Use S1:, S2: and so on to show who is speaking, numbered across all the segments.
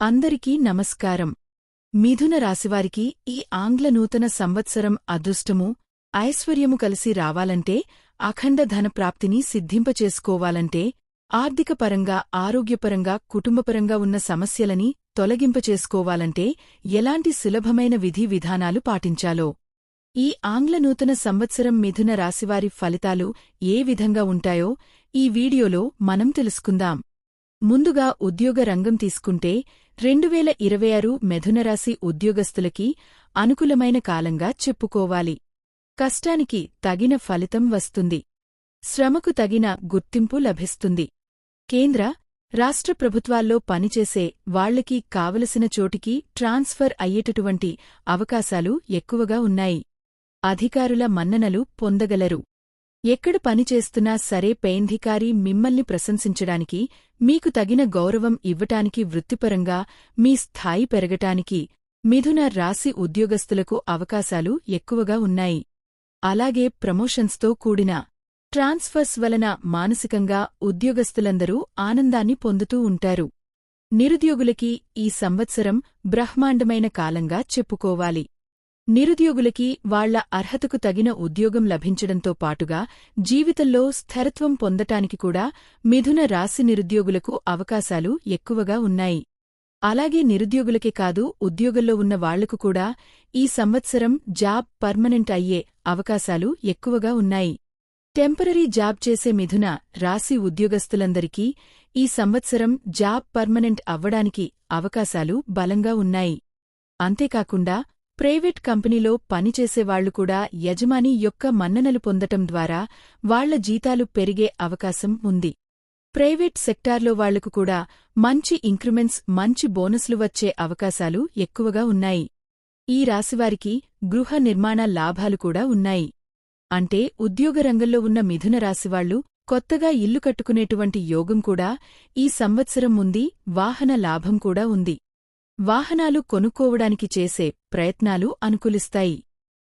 S1: అందరికీ నమస్కారం. మిథున రాశివారికి ఈ ఆంగ్ల నూతన సంవత్సరం అదృష్టము ఐశ్వర్యము కలిసి రావాలంటే అఖండ ధనప్రాప్తిని సిద్ధింపచేసుకోవాలంటే ఆర్థికపరంగా ఆరోగ్యపరంగా కుటుంబపరంగా ఉన్న సమస్యలని తొలగింపచేసుకోవాలంటే ఎలాంటి సులభమైన విధి విధానాలు పాటించాలో. ఈ ఆంగ్ల నూతన సంవత్సరం మిథున రాశివారి ఫలితాలు ఏ విధంగా ఉంటాయో ఈ వీడియోలో మనం తెలుసుకుందాం. ముందుగా ఉద్యోగ రంగం తీసుకుంటే రెండువేల ఇరవై ఆరు మెథునరాశి ఉద్యోగస్తులకి అనుకూలమైన కాలంగా చెప్పుకోవాలి. కష్టానికి తగిన ఫలితం వస్తుంది. శ్రమకు తగిన గుర్తింపు లభిస్తుంది. కేంద్ర రాష్ట్ర ప్రభుత్వాల్లో పనిచేసే వాళ్ళకి కావలసిన చోటికి ట్రాన్స్ఫర్ అయ్యేటటువంటి అవకాశాలు ఎక్కువగా ఉన్నాయి. అధికారుల మన్ననలు పొందగలరు. ఎక్కడ పనిచేస్తున్నా సరే పెయింధికారి మిమ్మల్ని ప్రశంసించడానికి మీకు తగిన గౌరవం ఇవ్వటానికి వృత్తిపరంగా మీ స్థాయి పెరగటానికి మిథున రాశి ఉద్యోగస్తులకు అవకాశాలు ఎక్కువగా ఉన్నాయి. అలాగే ప్రమోషన్స్తో కూడిన ట్రాన్స్ఫర్స్ వలన మానసికంగా ఉద్యోగస్తులందరూ ఆనందాన్ని పొందుతూ ఉంటారు. నిరుద్యోగులకి ఈ సంవత్సరం బ్రహ్మాండమైన కాలంగా చెప్పుకోవాలి. నిరుద్యోగులకి వాళ్ళ అర్హతకు తగిన ఉద్యోగం లభించడంతో పాటుగా జీవితంలో స్థిరత్వం పొందటానికి కూడా మిథున రాశి నిరుద్యోగులకు అవకాశాలు ఎక్కువగా ఉన్నాయి. అలాగే నిరుద్యోగులకే కాదు ఉద్యోగంలో ఉన్న వాళ్ళకు కూడా ఈ సంవత్సరం జాబ్ పర్మనెంట్ అయ్యే అవకాశాలు ఎక్కువగా ఉన్నాయి. టెంపరరీ జాబ్ చేసే మిథున రాశి ఉద్యోగస్తులందరికీ ఈ సంవత్సరం జాబ్ పర్మనెంట్ అవ్వడానికి అవకాశాలు బలంగా ఉన్నాయి. అంతేకాకుండా ప్రైవేట్ కంపెనీలో పనిచేసేవాళ్ళు కూడా యజమాని యొక్క మన్ననలు పొందటం ద్వారా వాళ్ళ జీతాలు పెరిగే అవకాశం ఉంది. ప్రైవేట్ సెక్టార్లో వాళ్ళకు కూడా మంచి ఇంక్రిమెంట్స్ మంచి బోనస్లు వచ్చే అవకాశాలు ఎక్కువగా ఉన్నాయి. ఈ రాశివారికి గృహ నిర్మాణ లాభాలు కూడా ఉన్నాయి. అంటే ఉద్యోగ రంగంలో ఉన్న మిథున రాశివాళ్ళు కొత్తగా ఇల్లు కట్టుకునేటువంటి యోగం కూడా ఈ సంవత్సరం ఉంది వాహన లాభం కూడా ఉంది. వాహనాలు కొనుక్కోవడానికి చేసే ప్రయత్నాలు అనుకూలిస్తాయి.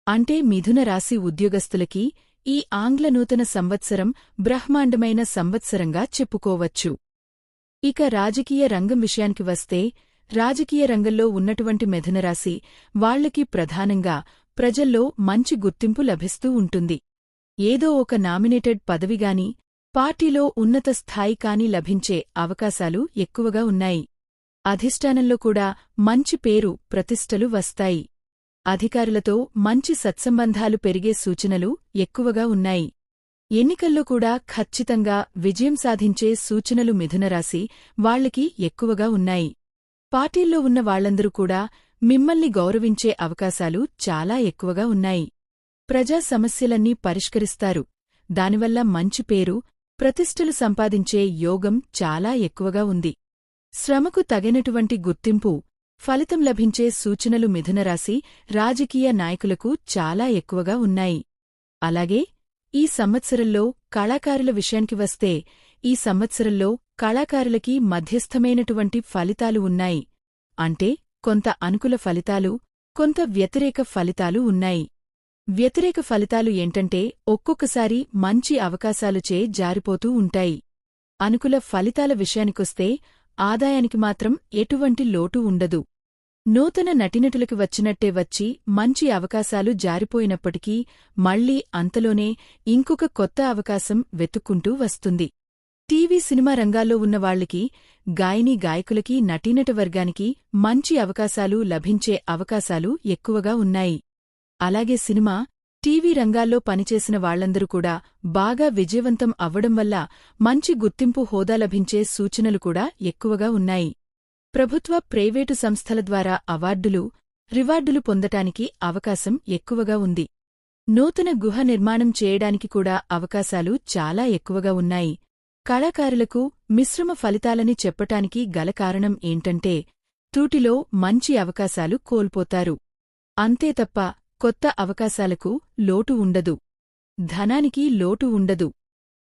S1: అంటే మిథున రాశి ఉద్యోగస్తులకి ఈ ఆంగ్ల నూతన సంవత్సరం బ్రహ్మాండమైన సంవత్సరంగా చెప్పుకోవచ్చు. ఇక రాజకీయ రంగం విషయానికి వస్తే రాజకీయ రంగంలో ఉన్నటువంటి మిథునరాశి వాళ్ళకి ప్రధానంగా ప్రజల్లో మంచి గుర్తింపు లభిస్తూ ఉంటుంది. ఏదో ఒక నామినేటెడ్ పదవిగాని పార్టీలో ఉన్నత స్థాయి కాని లభించే అవకాశాలు ఎక్కువగా ఉన్నాయి. అధిష్టానంలో కూడా మంచి పేరు ప్రతిష్టలు వస్తాయి. అధికారులతో మంచి సత్సంబంధాలు పెరిగే సూచనలు ఎక్కువగా ఉన్నాయి. ఎన్నికల్లో కూడా ఖచ్చితంగా విజయం సాధించే సూచనలు మిథునరాశి వాళ్ళకి ఎక్కువగా ఉన్నాయి. పార్టీల్లో ఉన్న వాళ్ళందరూ కూడా మిమ్మల్ని గౌరవించే అవకాశాలు చాలా ఎక్కువగా ఉన్నాయి. ప్రజా సమస్యలన్నీ పరిష్కరిస్తారు. దానివల్ల మంచి పేరు ప్రతిష్టలు సంపాదించే యోగం చాలా ఎక్కువగా ఉంది. శ్రమకు తగినటువంటి గుర్తింపు ఫలితం లభించే సూచనలు మిథునరాశి రాజకీయ నాయకులకు చాలా ఎక్కువగా ఉన్నాయి. అలాగే ఈ సంవత్సరంలో కళాకారుల విషయానికి వస్తే ఈ సంవత్సరంలో కళాకారులకి మధ్యస్థమైనటువంటి ఫలితాలు ఉన్నాయి. అంటే కొంత అనుకూల ఫలితాలు కొంత వ్యతిరేక ఫలితాలు ఉన్నాయి. వ్యతిరేక ఫలితాలు ఏంటంటే ఒక్కొక్కసారి మంచి అవకాశాలుచే జారిపోతూ ఉంటాయి. అనుకూల ఫలితాల విషయానికొస్తే ఆదాయానికి మాత్రం ఎటువంటి లోటు ఉండదు. నూతన నటినటులకి వచ్చినట్టే వచ్చి మంచి అవకాశాలు జారిపోయినప్పటికీ మళ్ళీ అంతలోనే ఇంకొక కొత్త అవకాశం వెతుక్కుంటూ వస్తుంది. టీవీ సినిమా రంగాల్లో ఉన్నవాళ్ళకి గాయని గాయకులకి నటీనట వర్గానికి మంచి అవకాశాలు లభించే అవకాశాలు ఎక్కువగా ఉన్నాయి. అలాగే సినిమా టీవీ రంగాల్లో పనిచేసిన వాళ్ళందరూ కూడా బాగా విజయవంతం అవ్వడం వల్ల మంచి గుర్తింపు హోదా లభించే సూచనలు కూడా ఎక్కువగా ఉన్నాయి. ప్రభుత్వ ప్రైవేటు సంస్థల ద్వారా అవార్డులు రివార్డులు పొందటానికి అవకాశం ఎక్కువగా ఉంది. నూతన గుహ నిర్మాణం చేయడానికి కూడా అవకాశాలు చాలా ఎక్కువగా ఉన్నాయి. కళాకారులకు మిశ్రమ ఫలితాలని చెప్పటానికి గల కారణం ఏంటంటే తూటిలో మంచి అవకాశాలు కోల్పోతారు. అంతే తప్ప కొత్త అవకాశాలకు లోటు ఉండదు. ధనానికి లోటు ఉండదు.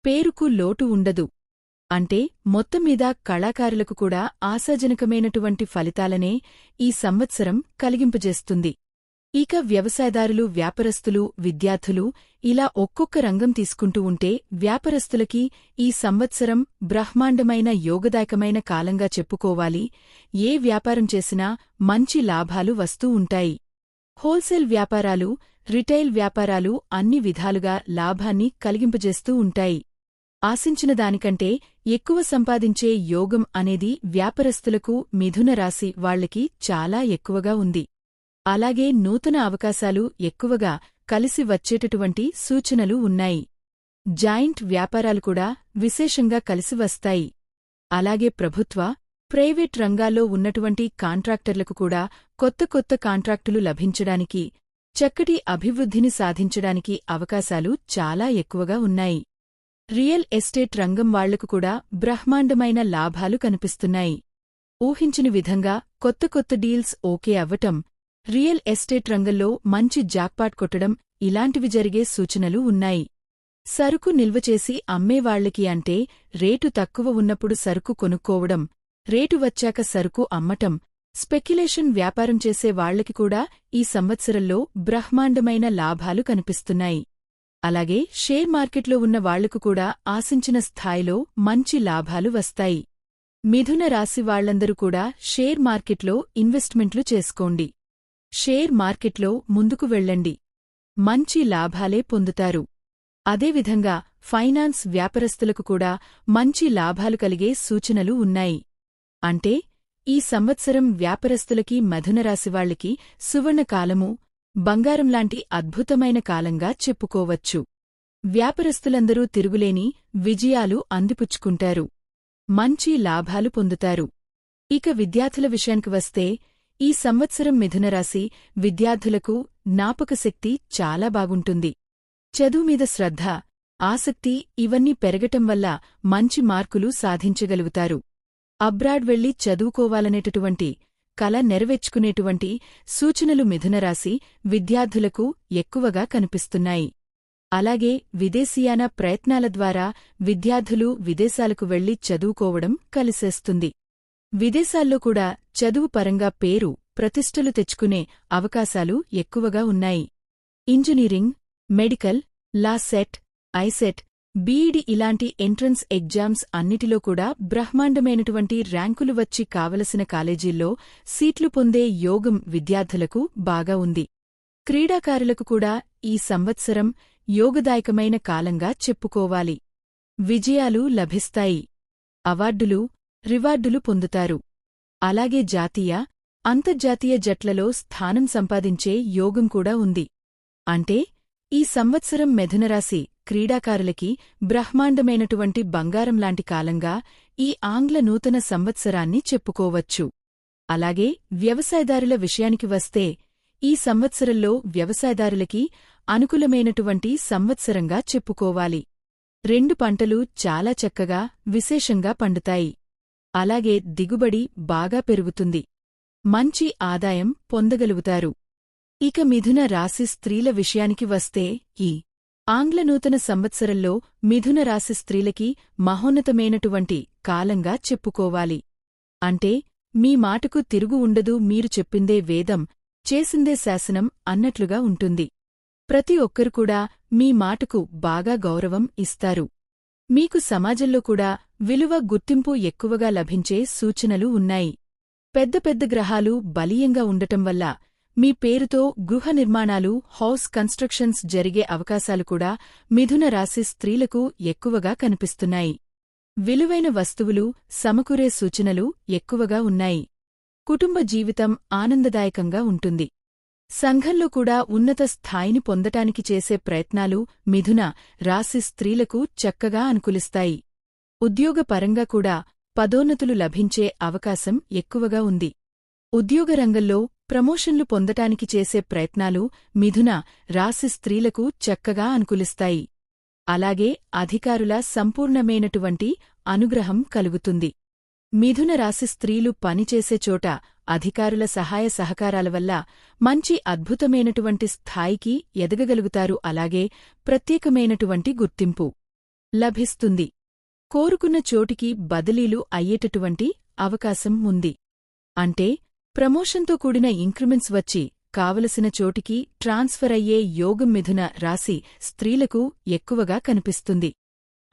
S1: పేరుకు లోటు ఉండదు. అంటే మొత్తంమీద కళాకారులకు కూడా ఆశాజనకమైనటువంటి ఫలితాలనే ఈ సంవత్సరం కలిగింపజేస్తుంది. ఇక వ్యవసాయదారులు వ్యాపారస్తులు విద్యార్థులు ఇలా ఒక్కొక్క రంగం తీసుకుంటూ ఉంటే వ్యాపారస్తులకి ఈ సంవత్సరం బ్రహ్మాండమైన యోగదాయకమైన కాలంగా చెప్పుకోవాలి. ఏ వ్యాపారం చేసినా మంచి లాభాలు వస్తూ ఉంటాయి. హోల్సేల్ వ్యాపారాలు రిటైల్ వ్యాపారాలు అన్ని విధాలుగా లాభాన్ని కలిగింపజేస్తూ ఉంటాయి. ఆశించిన దానికంటే ఎక్కువ సంపాదించే యోగం అనేది వ్యాపారస్తులకు మిథున రాశి వాళ్ళకి చాలా ఎక్కువగా ఉంది. అలాగే నూతన అవకాశాలు ఎక్కువగా కలిసి వచ్చేటటువంటి సూచనలు ఉన్నాయి. జాయింట్ వ్యాపారాలు కూడా విశేషంగా కలిసి వస్తాయి. అలాగే ప్రభుత్వ ప్రైవేట్ రంగాల్లో ఉన్నటువంటి కాంట్రాక్టర్లకు కూడా కొత్త కొత్త కాంట్రాక్టులు లభించడానికి చక్కటి అభివృద్ధిని సాధించడానికి అవకాశాలు చాలా ఎక్కువగా ఉన్నాయి. రియల్ ఎస్టేట్ రంగం వాళ్ళకు కూడా బ్రహ్మాండమైన లాభాలు కనిపిస్తున్నాయి. ఊహించిన విధంగా కొత్త కొత్త డీల్స్ ఓకే అవ్వటం రియల్ ఎస్టేట్ రంగంలో మంచి జాక్పాట్ కొట్టడం ఇలాంటివి జరిగే సూచనలు ఉన్నాయి. సరుకు నిల్వచేసి అమ్మేవాళ్ళకి అంటే రేటు తక్కువ ఉన్నప్పుడు సరుకు కొనుక్కోవడం రేటు వచ్చాక సరుకు అమ్మటం స్పెక్యులేషన్ వ్యాపారం చేసే వాళ్ళకి కూడా ఈ సంవత్సరంలో బ్రహ్మాండమైన లాభాలు కనిపిస్తున్నాయి. అలాగే షేర్ మార్కెట్లో ఉన్న వాళ్ళకు కూడా ఆశించిన స్థాయిలో మంచి లాభాలు వస్తాయి. మిథున రాశి వాళ్ళందరూ కూడా షేర్ మార్కెట్లో ఇన్వెస్ట్మెంట్లు చేసుకోండి. షేర్ మార్కెట్లో ముందుకు వెళ్ళండి. మంచి లాభాలే పొందుతారు. అదేవిధంగా ఫైనాన్స్ వ్యాపారస్తులకు కూడా మంచి లాభాలు కలిగే సూచనలు ఉన్నాయి. అంటే ఈ సంవత్సరం వ్యాపారస్తులకి మధునరాశివాళ్ళకి సువర్ణకాలము బంగారంలాంటి అద్భుతమైన కాలంగా చెప్పుకోవచ్చు. వ్యాపారస్తులందరూ తిరుగులేని విజయాలు అందిపుచ్చుకుంటారు. మంచి లాభాలు పొందుతారు. ఇక విద్యార్థుల విషయానికి వస్తే ఈ సంవత్సరం మిథునరాశి విద్యార్థులకు జ్ఞాపకశక్తి చాలా బాగుంటుంది. చదువుమీద శ్రద్ధ ఆసక్తి ఇవన్నీ పెరగటం వల్ల మంచి మార్కులు సాధించగలుగుతారు. అబ్రాడ్ వెళ్ళి చదువుకోవాలనేటటువంటి కల నెరవేర్చుకునేటువంటి సూచనలు మిథునరాశి విద్యార్థులకు ఎక్కువగా కనిపిస్తున్నాయి. అలాగే విదేశీయాన ప్రయత్నాల ద్వారా విద్యార్థులు విదేశాలకు వెళ్ళి చదువుకోవడం కలిసేస్తుంది. విదేశాల్లో కూడా చదువు పరంగా పేరు ప్రతిష్టలు తెచ్చుకునే అవకాశాలు ఎక్కువగా ఉన్నాయి. Engineering medical law CET ICET BEd ఇలాంటి ఎంట్రన్స్ ఎగ్జామ్స్ అన్నిటిలో కూడా బ్రహ్మాండమైనటువంటి ర్యాంకులు వచ్చి కావలసిన కాలేజీల్లో సీట్లు పొందే యోగం విద్యార్థులకు బాగా ఉంది. క్రీడాకారులకు కూడా ఈ సంవత్సరం యోగదాయకమైన కాలంగా చెప్పుకోవాలి. విజయాలు లభిస్తాయి. అవార్డులు రివార్డులు పొందుతారు. అలాగే జాతీయ అంతర్జాతీయ జట్లలో స్థానం సంపాదించే యోగం కూడా ఉంది. అంటే ఈ సంవత్సరం మెధునరాశి క్రీడాకారులకి బ్రహ్మాండమైనటువంటి బంగారంలాంటి కాలంగా ఈ ఆంగ్ల నూతన సంవత్సరాన్ని చెప్పుకోవచ్చు. అలాగే వ్యవసాయదారుల విషయానికి వస్తే ఈ సంవత్సరంలో వ్యవసాయదారులకి అనుకూలమైనటువంటి సంవత్సరంగా చెప్పుకోవాలి. రెండు పంటలు చాలా చక్కగా విశేషంగా పండుతాయి. అలాగే దిగుబడి బాగా పెరుగుతుంది. మంచి ఆదాయం పొందగలుగుతారు. ఇక మిథున రాశి స్త్రీల విషయానికి వస్తే ఈ ఆంగ్ల నూతన సంవత్సరంలో మిథున రాశి స్త్రీలకి మహోన్నతమైనటువంటి కాలంగా చెప్పుకోవాలి. అంటే మీ మాటకు తిరుగు ఉండదు మీరు చెప్పిందే వేదం చేసిందే శాసనం అన్నట్లుగా ఉంటుంది. ప్రతి ఒక్కరు కూడా మీ మాటకు బాగా గౌరవం ఇస్తారు. మీకు సమాజంలో కూడా విలువ గుర్తింపు ఎక్కువగా లభించే సూచనలు ఉన్నాయి. పెద్ద పెద్ద గ్రహాలు బలీయంగా ఉండటం వల్ల మీ పేరుతో గృహ నిర్మాణాలు హౌస్ కన్స్ట్రక్షన్స్ జరిగే అవకాశాలు కూడా మిథున రాశి స్త్రీలకు ఎక్కువగా కనిపిస్తున్నాయి. విలువైన వస్తువులు సమకూరే సూచనలు ఎక్కువగా ఉన్నాయి. కుటుంబ జీవితం ఆనందదాయకంగా ఉంటుంది. సంఘంలో కూడా ఉన్నత స్థాయిని పొందటానికి చేసే ప్రయత్నాలు మిథున రాశి స్త్రీలకు చక్కగా అనుకూలిస్తాయి. ఉద్యోగపరంగా కూడా పదోన్నతులు లభించే అవకాశం ఎక్కువగా ఉంది. ఉద్యోగరంగంలో ప్రమోషన్లు పొందటానికి చేసే ప్రయత్నాలు మిథున రాశి స్త్రీలకు చక్కగా అనుకూలిస్తాయి. అలాగే అధికారుల సంపూర్ణమైనటువంటి అనుగ్రహం కలుగుతుంది. మిథున రాశి స్త్రీలు పనిచేసే చోట అధికారుల సహాయ సహకారాల వల్ల మంచి అద్భుతమైనటువంటి స్థాయికి ఎదగగలుగుతారు. అలాగే ప్రత్యేకమైనటువంటి గుర్తింపు లభిస్తుంది. కోరుకున్న చోటికి బదిలీలు అయ్యేటటువంటి అవకాశం ఉంది. అంటే ప్రమోషన్తో కూడిన ఇంక్రిమెంట్స్ వచ్చి కావలసిన చోటికి ట్రాన్స్ఫర్ అయ్యే యోగం మిథున రాశి స్త్రీలకు ఎక్కువగా కనిపిస్తుంది.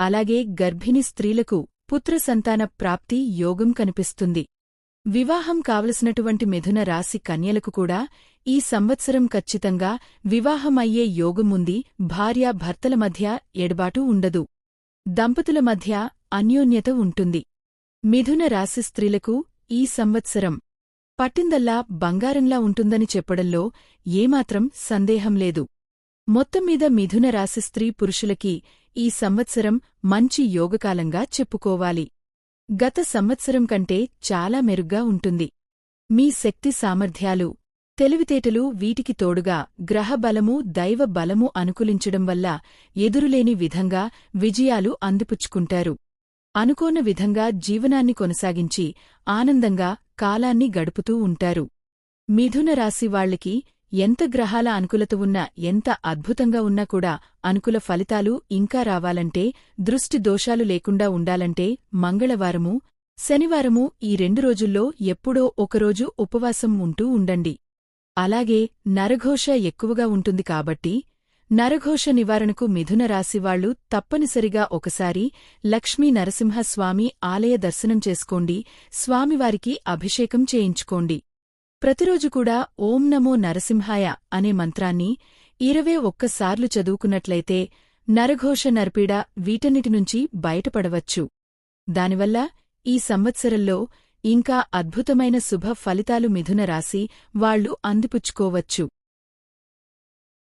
S1: అలాగే గర్భిణి స్త్రీలకు పుత్ర సంతాన ప్రాప్తి యోగం కనిపిస్తుంది. వివాహం కావలసినటువంటి మిథున రాశి కన్యలకు కూడా ఈ సంవత్సరం ఖచ్చితంగా వివాహం అయ్యే యోగముంది భార్యాభర్తల మధ్య ఎడబాటు ఉండదు. దంపతుల మధ్య అన్యోన్యత ఉంటుంది. మిథున రాశి స్త్రీలకు ఈ సంవత్సరం పట్టిందల్లా బంగారంలా ఉంటుందని చెప్పడంలో ఏమాత్రం సందేహం లేదు. మొత్తంమీద మిథున రాశి స్త్రీ పురుషులకి ఈ సంవత్సరం మంచి యోగకాలంగా చెప్పుకోవాలి. గత సంవత్సరం కంటే చాలా మెరుగ్గా ఉంటుంది. మీ శక్తి సామర్థ్యాలు తెలివితేటలు వీటికి తోడుగా గ్రహబలము దైవ బలము అనుకూలించడం వల్ల ఎదురులేని విధంగా విజయాలు అందిపుచ్చుకుంటారు. అనుకోన విధంగా జీవనాన్ని కొనసాగించి ఆనందంగా కాలాన్ని గడుపుతూ ఉంటారు. మిథున రాశి వాళ్ళకి ఎంత గ్రహాల అనుకూలత ఉన్నా ఎంత అద్భుతంగా ఉన్నా కూడా అనుకూల ఫలితాలు ఇంకా రావాలంటే దృష్టి దోషాలు లేకుండా ఉండాలంటే మంగళవారము శనివారము ఈ రెండు రోజుల్లో ఎప్పుడో ఒకరోజు ఉపవాసం ఉంటూ ఉండండి. అలాగే నరఘోష ఎక్కువగా ఉంటుంది కాబట్టి నరఘోష నివారణకు మిథున రాశివాళ్ళు తప్పనిసరిగా ఒకసారి లక్ష్మీ నరసింహస్వామి ఆలయ దర్శనం చేసుకోండి స్వామివారికి అభిషేకం చేయించుకోండి. ప్రతిరోజు కూడా ఓం నమో నరసింహాయ అనే మంత్రాన్ని ఇరవై ఒక్కసార్లు చదువుకున్నట్లయితే నరఘోష నర్పీడ వీటన్నిటినుంచి బయటపడవచ్చు. దానివల్ల ఈ సంవత్సరంలో ఇంకా అద్భుతమైన శుభ ఫలితాలు మిథున రాసి వాళ్ళు అందిపుచ్చుకోవచ్చు.